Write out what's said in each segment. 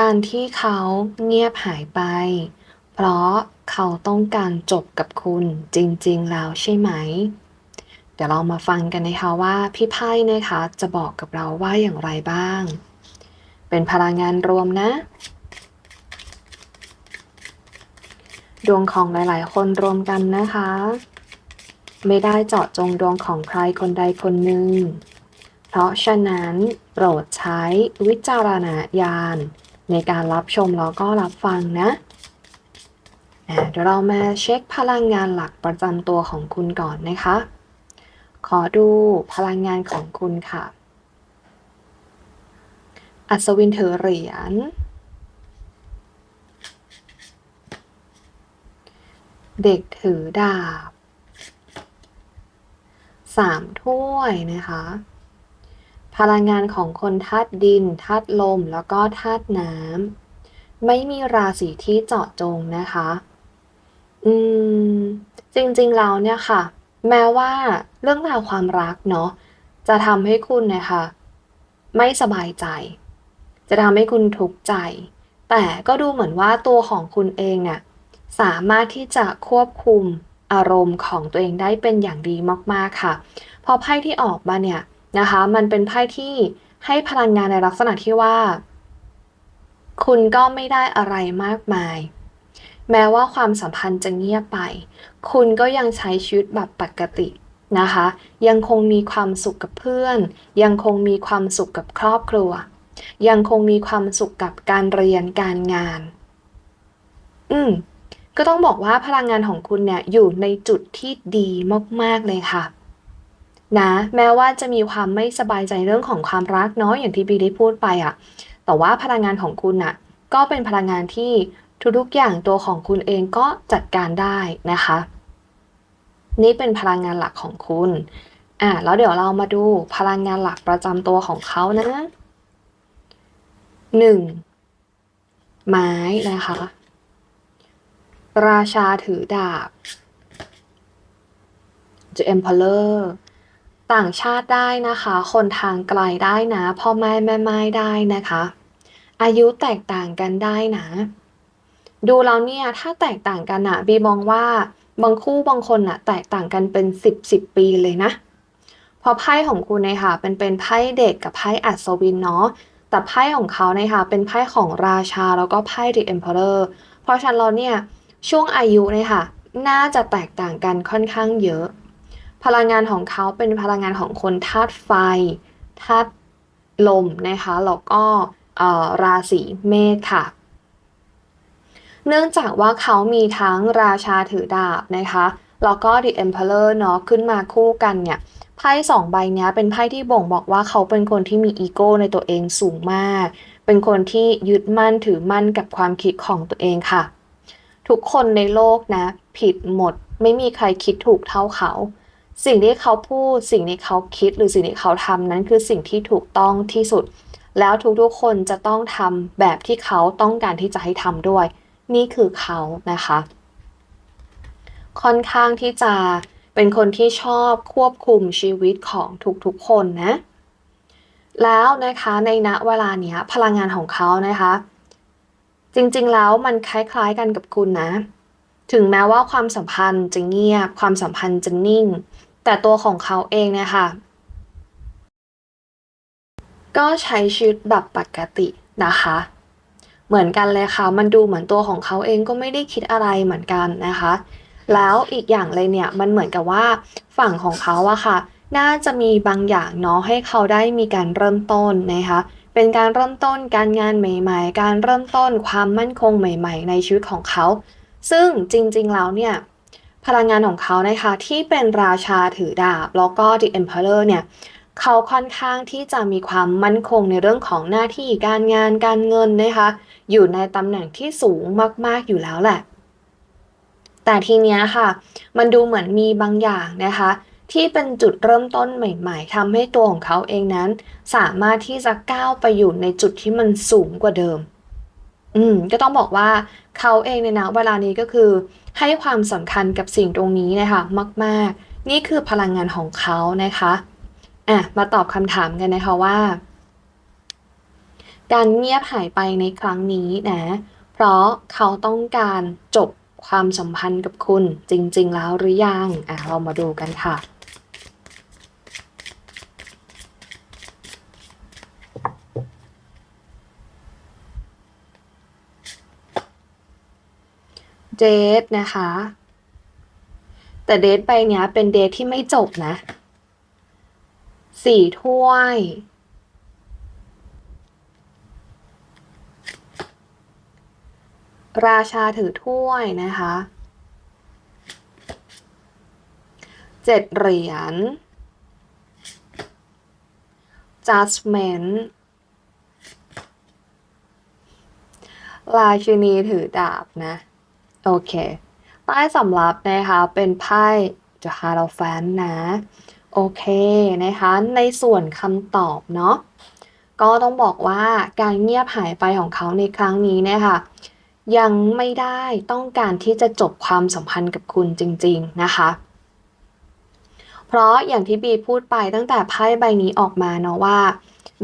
การที่เขาเงียบหายไป เพราะเขาต้องการจบกับคุณจริงๆแล้วใช่ไหม เดี๋ยวเรามาฟังกันนะคะว่าพี่ไพ่นะคะจะบอกกับเราว่าอย่างไรบ้าง เป็นพลังงานรวมนะ ดวงของหลายๆ คนรวมกันนะคะ ไม่ได้เจาะจงดวงของใครคนใดคนหนึ่ง เพราะฉะนั้นโปรดใช้วิจารณญาณ ในการรับชมแล้วก็รับฟังนะเดี๋ยวเรามาเช็คพลังงานหลักประจำตัวของคุณก่อนนะคะ ขอดูพลังงานของคุณค่ะ อัศวินถือเหรียญ เด็กถือดาบสามถ้วยนะคะ พลังงานของคนธาตุดินธาตุลม แล้วก็ธาตุน้ำไม่มีราศีที่เจาะจงนะคะ อืม จริงๆแล้วเนี่ยค่ะ แม้ว่าเรื่องราวความรักเนาะจะทำให้คุณนะคะไม่สบายใจ จะทำให้คุณทุกข์ใจ แต่ก็ดูเหมือนว่าตัวของคุณเองเนี่ยสามารถที่จะควบคุมอารมณ์ของตัวเองได้เป็นอย่างดีมากๆค่ะพราะไพ่ที่ออกมาเนี่ย นะคะ มันเป็นไพ่ที่ให้พลังงานในลักษณะที่ว่า คุณก็ไม่ได้อะไรมากมาย แม้ว่าความสัมพันธ์จะเงียบไป คุณก็ยังใช้ชีวิตแบบปกตินะคะ ยังคงมีความสุขกับเพื่อน ยังคงมีความสุขกับครอบครัว ยังคงมีความสุขกับการเรียนการงาน อืมก็ต้องบอกว่าพลังงานของคุณเนี่ยอยู่ในจุดที่ดีมาก ๆ เลยค่ะ นะแม้ว่าจะมีความไม่สบายใจเรื่องของความรักเนาะอย่างที่บีได้พูดไปอะแต่ว่าพลังงานของคุณน่ะก็เป็นพลังงานที่ทุกๆอย่างตัวของคุณเองก็จัดการได้นะคะ นี่เป็นพลังงานหลักของคุณอะแล้วเดี๋ยวเรามาดูพลังงานหลักประจำตัวของเขานะหนึ่งไม้นะคะ ราชาถือดาบ The Emperor ต่างชาติได้นะคะ คนทางไกลได้นะ พ่อแม่แม่ไม้ได้นะคะ อายุแตกต่างกันได้นะ ดูแล้วเนี่ยถ้าแตกต่างกันอะบีมองว่าบางคู่บางคนอะแตกต่างกันเป็นสิบสิบปีเลยนะพราะไพ่ของคุณเนี่ยค่ะเป็นเป็นไพ่เด็กกับไพ่อัศวินเนาะแต่ไพ่ของเขาเนี่ยค่ะเป็นไพ่ของราชาแล้วก็ไพ่ The Emperor เพราะฉะนั้นเราเนี่ยช่วงอายุเนี่ยค่ะ น่าจะแตกต่างกันค่อนข้างเยอะ พลังงานของเขาเป็นพลังงานของคนธาตุไฟธาตุลมนะคะแล้วก็ราศีเมษค่ะ เนื่องจากว่าเขามีทั้งราชาถือดาบนะคะแล้วก็ The Emperor เนาะขึ้นมาคู่กันเนี่ยไพ่สองใบนี้เป็นไพ่ที่บ่งบอกว่าเขาเป็นคนที่มีอีโก้ในตัวเองสูงมาก เป็นคนที่ยึดมั่นถือมั่นกับความคิดของตัวเองค่ะ ทุกคนในโลกนะ ผิดหมดไม่มีใครคิดถูกเท่าเขา สิ่งที่เขาพูด สิ่งที่เขาคิดหรือสิ่งที่เขาทำนั้นคือสิ่งที่ถูกต้องที่สุด แล้วทุกๆคนจะต้องทำแบบที่เขาต้องการที่จะให้ทำด้วย นี่คือเขานะคะ ค่อนข้างที่จะเป็นคนที่ชอบควบคุมชีวิตของทุกๆคนนะ แล้วนะคะในณเวลาเนี้ยพลังงานของเขานะคะ จริงๆแล้วมันคล้ายๆกันกับคุณนะ ถึงแม้ว่าความสัมพันธ์จะเงียบ ความสัมพันธ์จะนิ่ง แต่ตัวของเขาเองเนี่ยค่ะ ก็ใช้ชีวิตแบบปกตินะคะ เหมือนกันเลยค่ะ มันดูเหมือนตัวของเขาเองก็ไม่ได้คิดอะไรเหมือนกันนะคะ แล้วอีกอย่างเลยเนี่ยมันเหมือนกับว่าฝั่งของเขาอะค่ะ น่าจะมีบางอย่างเนาะให้เขาได้มีการเริ่มต้นนะคะเป็นการเริ่มต้นการงานใหม่ๆ การเริ่มต้นความมั่นคงใหม่ ๆ ในชีวิตของเขา ซึ่งจริงๆ แล้วเนี่ย พลังงานของเขานะคะที่เป็นราชาถือดาบ แล้วก็ The Emperor เนี่ยเขาค่อนข้างที่จะมีความมั่นคงในเรื่องของหน้าที่การงานการเงินนะคะอยู่ในตำแหน่งที่สูงมาก ๆ อยู่แล้วแหละ แต่ทีเนี้ยค่ะ มันดูเหมือนมีบางอย่างนะคะ ที่เป็นจุดเริ่มต้นใหม่ๆทำให้ตัวของเขาเองนั้น สามารถที่จะก้าวไปอยู่ในจุดที่มันสูงกว่าเดิม อืมก็ต้องบอกว่าเขาเองในนะเวลานี้ก็คือ ให้ความสำคัญกับสิ่งตรงนี้นะคะมาก ๆ นี่คือพลังงานของเขานะคะอะมาตอบคำถามกันนะคะว่า การเงียบหายไปในครั้งนี้นะเพราะเขาต้องการจบความสัมพันธ์กับคุณจริง ๆ แล้วหรือยังอะเรามาดูกันค่ะ เดทนะคะ แต่เดทไปเนี้ยเป็นเดทที่ไม่จบนะสี่ถ้วย ราชาถือถ้วยนะคะเจ็ดเหรียญ judgment ราชินีถือดาบนะ โอเคไพ่สำรับนะคะเป็นไพ่ The Hierophant นะ โอเคนะคะในส่วนคำตอบเนาะก็ต้องบอกว่าการเงียบหายไปของเขาในครั้งนี้เนี่ยค่ะยังไม่ได้ต้องการที่จะจบความสัมพันธ์กับคุณจริง ๆ นะคะ เพราะอย่างที่บีพูดไปตั้งแต่ไพ่ใบนี้ออกมาเนาะว่า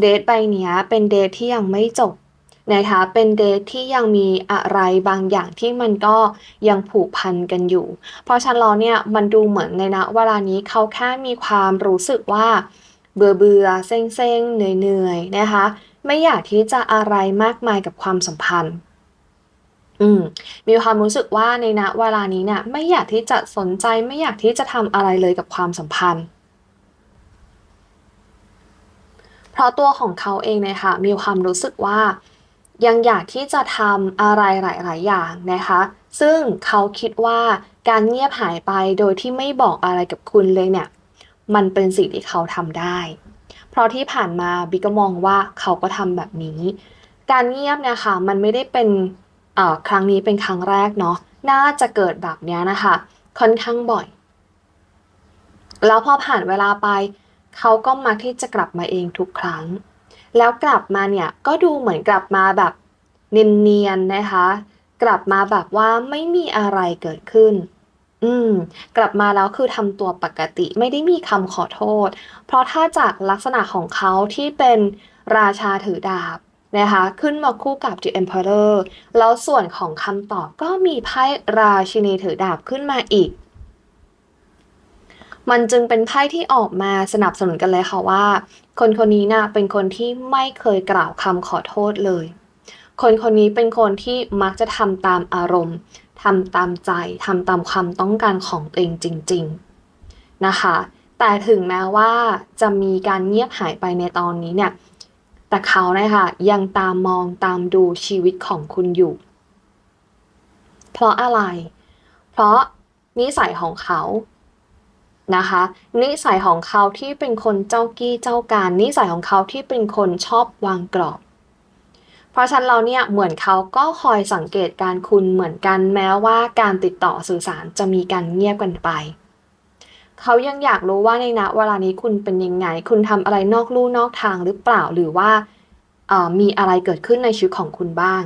เดทใบนี้เป็นเดทที่ยังไม่จบ นะคะ เป็นเดทที่ยังมีอะไรบางอย่างที่มันก็ยังผูกพันกันอยู่ เพราะฉะนั้นเนี่ยมันดูเหมือนในณเวลานี้เขาแค่มีความรู้สึกว่าเบื่อเบื่อเซ็งเซ็งเหนื่อยเหนื่อยนะคะ ไม่อยากที่จะอะไรมากมายกับความสัมพันธ์อืมมีความรู้สึกว่าในณเวลานี้เนี่ยไม่อยากที่จะสนใจไม่อยากที่จะทำอะไรเลยกับความสัมพันธ์เพราะตัวของเขาเองเนี่ยค่ะมีความรู้สึกว่า ยังอยากที่จะทำอะไรหลาย ๆ อย่างนะคะ ซึ่งเขาคิดว่าการเงียบหายไปโดยที่ไม่บอกอะไรกับคุณเลยเนี่ย มันเป็นสิ่งที่เขาทำได้ เพราะที่ผ่านมาบิ๊ก็มองว่าเขาก็ทำแบบนี้ การเงียบเนี่ยค่ะมันไม่ได้เป็นครั้งนี้เป็นครั้งแรกเนาะ น่าจะเกิดแบบนี้นะคะ ค่อนข้างบ่อย แล้วพอผ่านเวลาไป เขาก็มักที่จะกลับมาเองทุกครั้ง แล้วกลับมาเนี่ยก็ดูเหมือนกลับมาแบบเนียนๆนะคะ กลับมาแบบว่าไม่มีอะไรเกิดขึ้น อืม กลับมาแล้วคือทำตัวปกติไม่ได้มีคำขอโทษ เพราะถ้าจากลักษณะของเขาที่เป็นราชาถือดาบนะคะขึ้นมาคู่กับ The Emperor แล้วส่วนของคำตอบก็มีไพ่ราชินีถือดาบขึ้นมาอีก มันจึงเป็นไพ่ที่ออกมาสนับสนุนกันเลยค่ะว่า คนคนนี้นะ่ะเป็นคนที่ไม่เคยกล่าวคำขอโทษเลย คนคนนี้เป็นคนที่มักจะทำตามอารมณ์ทำตามใจทำตามความต้องการของตัวเองจริง ๆ นะคะ แต่ถึงแม้ว่าจะมีการเงียบหายไปในตอนนี้เนี่ย แต่เขานะคะยังตามมองตามดูชีวิตของคุณอยู่ เพราะอะไร เพราะนิสัยของเขา นะคะ นิสัยของเขาที่เป็นคนเจ้ากี้เจ้าการ นิสัยของเขาที่เป็นคนชอบวางกรอบ เพราะฉะนั้นเราเนี่ยเหมือนเขาก็คอยสังเกตการคุณเหมือนกันแม้ว่าการติดต่อสื่อสารจะมีการเงียบกันไป เขายังอยากรู้ว่าในณเวลานี้คุณเป็นยังไง คุณทำอะไรนอกลู่นอกทางหรือเปล่าหรือว่ามีอะไรเกิดขึ้นในชีวิตของคุณบ้าง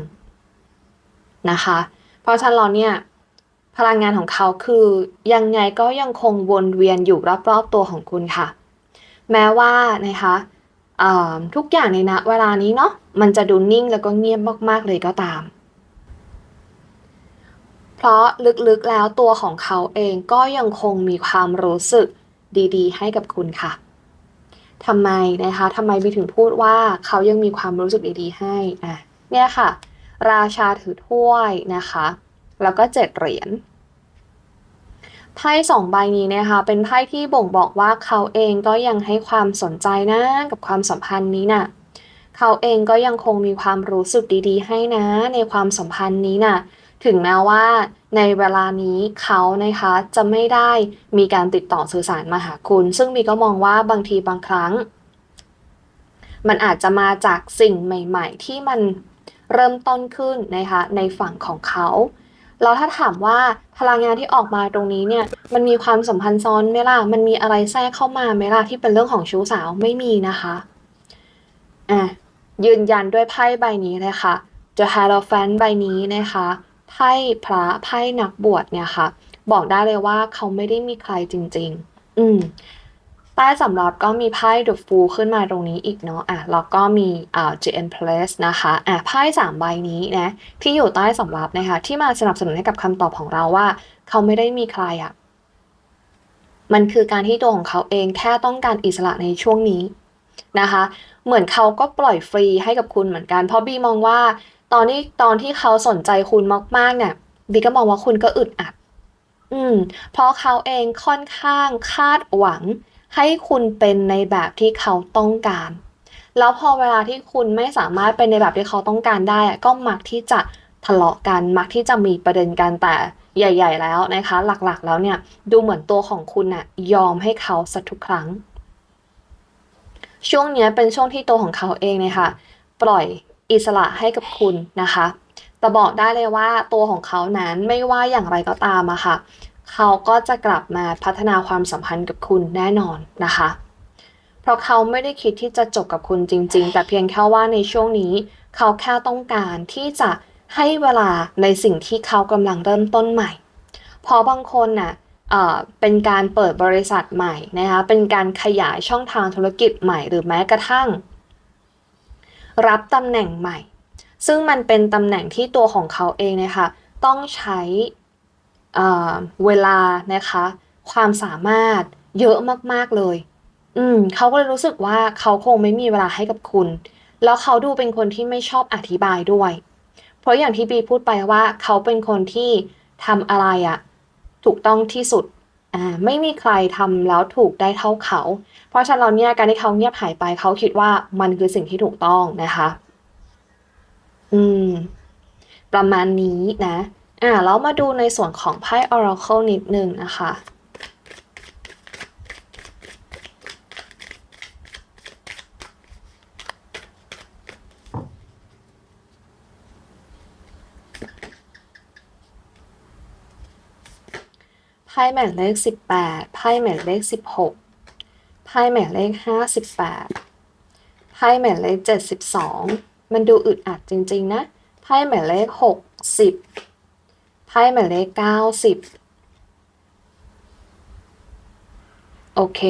นะคะ เพราะฉะนั้นเราเนี่ย พลังงานของเขาคือ ยังไงก็ยังคงวนเวียนอยู่รอบๆตัวของคุณค่ะ แม้ว่านะคะทุกอย่างในณเวลานี้เนาะมันจะดูนิ่งแล้วก็เงียบมากๆเลยก็ตาม เพราะลึกๆแล้วตัวของเขาเองก็ยังคงมีความรู้สึกดีๆ ให้กับคุณค่ะทำไมนะคะทำไมบีถึงพูดว่าเขายังมีความรู้สึกดีๆ ให้อะเนี่ยค่ะ ราชาถือถ้วยนะคะ แล้วก็เจ็ดเหรียญไพ่สองใบนี้นะคะเป็นไพ่ที่บ่งบอกว่าเขาเองก็ยังให้ความสนใจนะกับความสัมพันธ์นี้นะ่ะเขาเองก็ยังคงมีความรู้สึกดีๆ ให้นะในความสัมพันธ์นี้นะ่ะถึงแม้ว่าในเวลานี้เขานะคะจะไม่ได้มีการติดต่อสื่อสารมาหาคุณ ซึ่งมีก็มองว่าบางทีบางครั้ง มันอาจจะมาจากสิ่งใหม่ ๆ ที่มันเริ่มต้นขึ้นนะคะในฝั่งของเขา แล้วถ้าถามว่าพลังงานที่ออกมาตรงนี้เนี่ยมันมีความสัมพันธ์ซ้อนไหมล่ะมันมีอะไรแทรกเข้ามาไหมล่ะที่เป็นเรื่องของชู้สาวไม่มีนะคะอะยืนยันด้วยไพ่ใบนี้เลยค่ะ The Hierophant ใบนี้นะคะไพ่พระไพ่นักบวชเนี่ยค่ะ บอกได้เลยว่าเขาไม่ได้มีใครจริง ๆ อืม ใต้สำรับก็มีไพ่ The Fool ขึ้นมาตรงนี้อีกเนาะอะแล้วก็มีอ่า GN Plus นะคะอะไพ่สามใบนี้นะที่อยู่ใต้สำรับนะคะที่มาสนับสนุนให้กับคำตอบของเราว่า เขาไม่ได้มีใครอะมันคือการที่ตัวของเขาเองแค่ต้องการอิสระในช่วงนี้นะคะ เหมือนเขาก็ปล่อยฟรีให้กับคุณเหมือนกัน เพราะบีมองว่าตอนที่ตอนที่เขาสนใจคุณมากๆเนี่ยบีก็มองว่าคุณก็อึดอัด อืม เพราะเขาเองค่อนข้างคาดหวัง ให้คุณเป็นในแบบที่เขาต้องการ แล้วพอเวลาที่คุณไม่สามารถเป็นในแบบที่เขาต้องการได้ ก็มักที่จะทะเลาะกันมักที่จะมีประเด็นกันแต่ใหญ่ ๆ แล้วนะคะ หลักๆ แล้วเนี่ยดูเหมือนตัวของคุณน่ะยอมให้เขาสักทุกครั้ง ช่วงนี้เป็นช่วงที่ตัวของเขาเองเนี่ยค่ะปล่อยอิสระให้กับคุณนะคะแต่บอกได้เลยว่าตัวของเขานั้นไม่ว่าอย่างไรก็ตามอะค่ะ เขาก็จะกลับมาพัฒนาความสัมพันธ์กับคุณแน่นอนนะคะ เพราะเขาไม่ได้คิดที่จะจบกับคุณจริง ๆ แต่เพียงแค่ว่าในช่วงนี้ เขาแค่ต้องการที่จะให้เวลาในสิ่งที่เขากำลังเริ่มต้นใหม่ เพราะบางคนน่ะเป็นการเปิดบริษัทใหม่นะคะ เป็นการขยายช่องทางธุรกิจใหม่หรือแม้กระทั่ง รับตำแหน่งใหม่ ซึ่งมันเป็นตำแหน่งที่ตัวของเขาเองนะคะ ต้องใช้ เวลานะคะ ความสามารถเยอะมากๆเลย อืมเขาก็เลยรู้สึกว่าเขาคงไม่มีเวลาให้กับคุณ แล้วเขาดูเป็นคนที่ไม่ชอบอธิบายด้วย เพราะอย่างที่บีพูดไปว่าเขาเป็นคนที่ทำอะไรอะถูกต้องที่สุดอ่าไม่มีใครทำแล้วถูกได้เท่าเขา เพราะฉะนั้นเนี่ยการที่เขาเงียบหายไปเขาคิดว่ามันคือสิ่งที่ถูกต้องนะคะ อืม ประมาณนี้นะ อ่าแล้วมาดูในส่วนของไพ่ Oracle นิดนึงนะคะไพ่หมายเลข 18ไพ่หมายเลข 16ไพ่หมายเลข 58ไพ่หมายเลข 72 มันดูอึดอัดจริง ๆ นะไพ่หมายเลข60 ไพ่หมายเลขเก้าสิบโอเค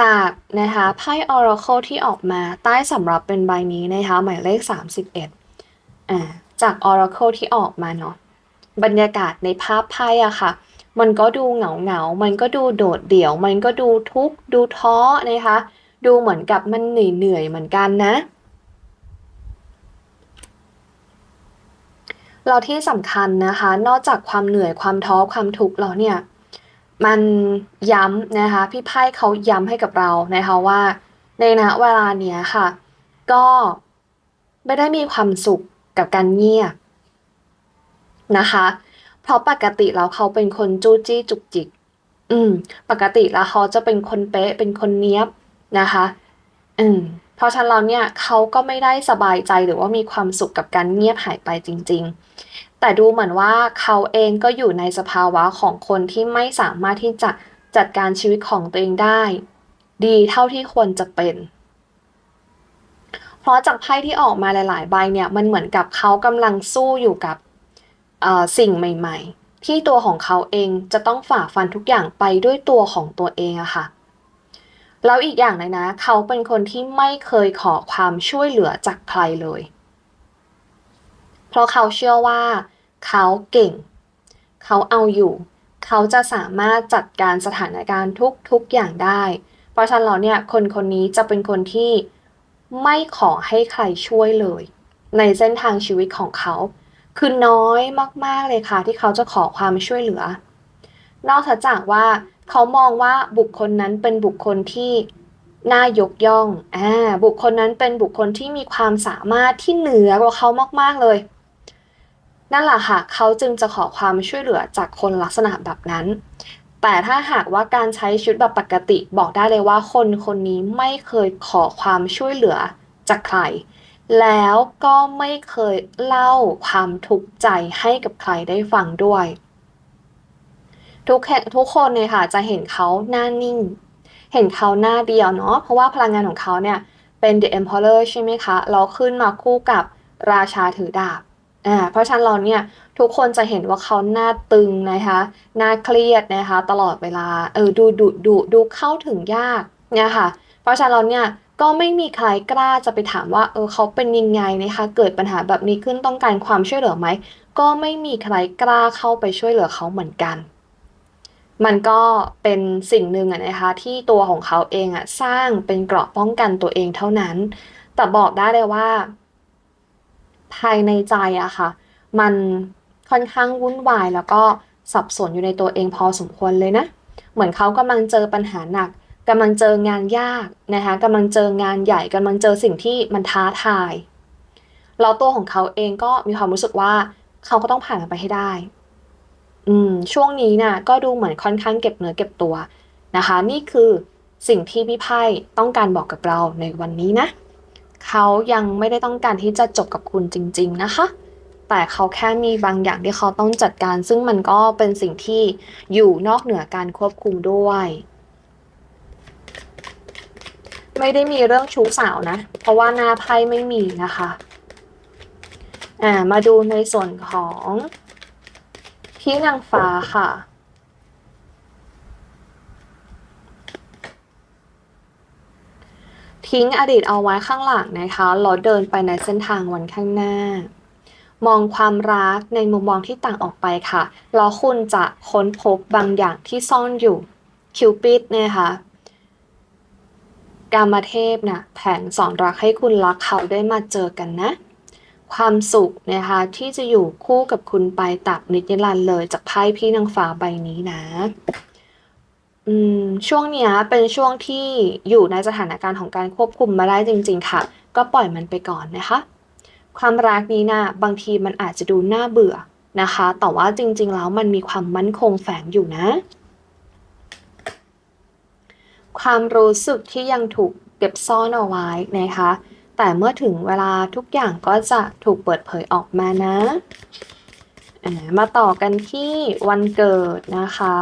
จากนะคะไพ่ Oracle ที่ออกมาใต้สำหรับเป็นใบนี้นะคะหมายเลข 31อ่าจาก Oracle ที่ออกมาเนาะบรรยากาศในภาพไพ่อะค่ะ มันก็ดูเหงาเหงา มันก็ดูโดดเดี่ยว มันก็ดูทุกข์ดูท้อนะคะ ดูเหมือนกับมันเหนื่อยเหนื่อยเหมือนกันนะ เราที่สำคัญนะคะ นอกจากความเหนื่อยความท้อความทุกข์แล้วเนี่ย มันย้ำนะคะ พี่ไพ่เขาย้ำให้กับเรานะคะว่า ในณเวลาเนี้ยค่ะ ก็ไม่ได้มีความสุขกับการเงียบนะคะ เพราะปกติแล้วเขาเป็นคนจู้จี้จุกจิก อืม ปกติแล้วเขาจะเป็นคนเป๊ะเป็นคนเนี้ยบนะคะ อืม เพราะฉะนั้นเนี่ยเขาก็ไม่ได้สบายใจหรือว่ามีความสุขกับการเงียบหายไปจริง ๆ แต่ดูเหมือนว่าเขาเองก็อยู่ในสภาวะของคนที่ไม่สามารถที่จะจัดการชีวิตของตัวเองได้ ดีเท่าที่ควรจะเป็น เพราะจากไพ่ที่ออกมาหลาย ๆ ใบเนี่ยมันเหมือนกับเขากำลังสู้อยู่กับสิ่งใหม่ ๆ ที่ตัวของเขาเองจะต้องฝ่าฟันทุกอย่างไปด้วยตัวของตัวเองอะค่ะ แล้วอีกอย่างเลยนะ เขาเป็นคนที่ไม่เคยขอความช่วยเหลือจากใครเลย เพราะเขาเชื่อว่า เขาเก่ง เขาเอาอยู่ เขาจะสามารถจัดการสถานการณ์ทุกๆอย่างได้ เพราะฉะนั้นเราเนี่ยคนคนนี้จะเป็นคนที่ไม่ขอให้ใครช่วยเลย ในเส้นทางชีวิตของเขา คือน้อยมากๆเลยค่ะที่เขาจะขอความช่วยเหลือ นอกจากว่า เขามองว่าบุคคลนั้นเป็นบุคคลที่น่ายกย่องอ่าบุคคลนั้นเป็นบุคคลที่มีความสามารถที่เหนือกว่าเขามาก ๆ เลย นั่นแหละค่ะ เขาจึงจะขอความช่วยเหลือจากคนลักษณะแบบนั้น แต่ถ้าหากว่าการใช้ชีวิตแบบปกติบอกได้เลยว่าคนคนนี้ไม่เคยขอความช่วยเหลือจากใคร แล้วก็ไม่เคยเล่าความทุกข์ใจให้กับใครได้ฟังด้วย ทุกทุกคนเนี่ยค่ะจะเห็นเขาหน้านิ่ง เห็นเขาหน้าเดียวเนาะเพราะว่าพลังงานของเขาเนี่ยเป็น The Emperor ใช่ไหมคะเราขึ้นมาคู่กับราชาถือดาบอ่าเพราะฉะนั้นเราเนี่ยทุกคนจะเห็นว่าเขาหน้าตึงนะคะหน้าเครียดนะคะตลอดเวลาเออดูดุดุดูเข้าถึงยากเนี่ยค่ะเพราะฉะนั้นเราเนี่ยก็ไม่มีใครกล้าจะไปถามว่าเออเขาเป็นยังไงนะคะเกิดปัญหาแบบนี้ขึ้นต้องการความช่วยเหลือไหมก็ไม่มีใครกล้าเข้าไปช่วยเหลือเขาเหมือนกัน มันก็เป็นสิ่งหนึ่งอะนะคะ ที่ตัวของเขาเองอะสร้างเป็นเกราะป้องกันตัวเองเท่านั้น แต่บอกได้เลยว่า ภายในใจอะค่ะ มันค่อนข้างวุ่นวายแล้วก็สับสนอยู่ในตัวเองพอสมควรเลยนะ เหมือนเขากำลังเจอปัญหาหนักกำลังเจองานยากนะคะกำลังเจองานใหญ่กำลังเจอสิ่งที่มันท้าทายแล้วตัวของเขาเองก็มีความรู้สึกว่าเขาก็ต้องผ่านมันไปให้ได้ อืมช่วงนี้นะ่ะก็ดูเหมือนค่อนข้างเก็บเนื้อเก็บตัวนะคะ นี่คือสิ่งที่พี่ไพ่ต้องการบอกกับเราในวันนี้นะ เขายังไม่ได้ต้องการที่จะจบกับคุณจริง ๆนะคะ แต่เขาแค่มีบางอย่างที่เขาต้องจัดการ ซึ่งมันก็เป็นสิ่งที่อยู่นอกเหนือการควบคุมด้วย ไม่ได้มีเรื่องชู้สาวนะ เพราะว่าหน้าไพ่ไม่มีนะคะ อ่ามาดูในส่วนของ พี่นางฟ้าค่ะ ทิ้งอดีตเอาไว้ข้างหลังนะคะแล้วเดินไปในเส้นทางวันข้างหน้า มองความรักในมุมมองที่ต่างออกไปค่ะ แล้วคุณจะค้นพบบางอย่างที่ซ่อนอยู่ คิวปิดนะคะกามเทพนะ่ะแผงสอนรักให้คุณรักเขาได้มาเจอกันนะ ความสุขนะคะ ที่จะอยู่คู่กับคุณไปตับนิจรันดร์เลย จากไพ่พี่นางฟ้าใบนี้นะช่วงเนี้ยเป็นช่วงที่อยู่ในสถานการณ์ของการควบคุมมาได้จริง ๆ ค่ะ ก็ปล่อยมันไปก่อนนะคะ ความรักนี้นะ่ะบางทีมันอาจจะดูน่าเบื่อนะคะ แต่ว่าจริง ๆ แล้วมันมีความมั่นคงแฝงอยู่นะ ความรู้สึกที่ยังถูกเก็บซ่อนเอาไว้นะคะ แต่เมื่อถึงเวลาทุกอย่างก็จะถูกเปิดเผยออกมานะ มาต่อกันที่วันเกิดนะคะ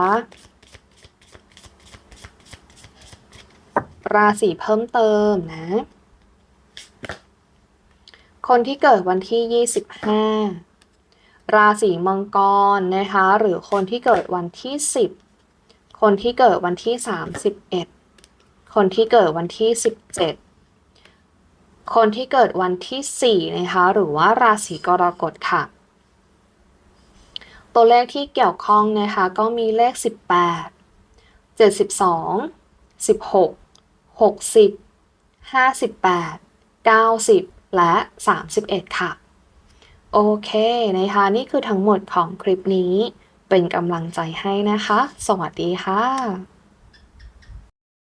ราศีเพิ่มเติมนะ คนที่เกิดวันที่ 25ราศีมังกรนะคะ หรือคนที่เกิดวันที่ 10 คนที่เกิดวันที่ 31 คนที่เกิดวันที่ 17 คนที่เกิดวันที่ 4 นะคะ หรือว่าราศีกรกฎค่ะ ตัวเลขที่เกี่ยวข้องนะคะ ก็มีเลข 18 72 16 60 58 90 และ 31 ค่ะ โอเคนะคะ นี่คือทั้งหมดของคลิปนี้เป็นกำลังใจให้นะคะ สวัสดีค่ะ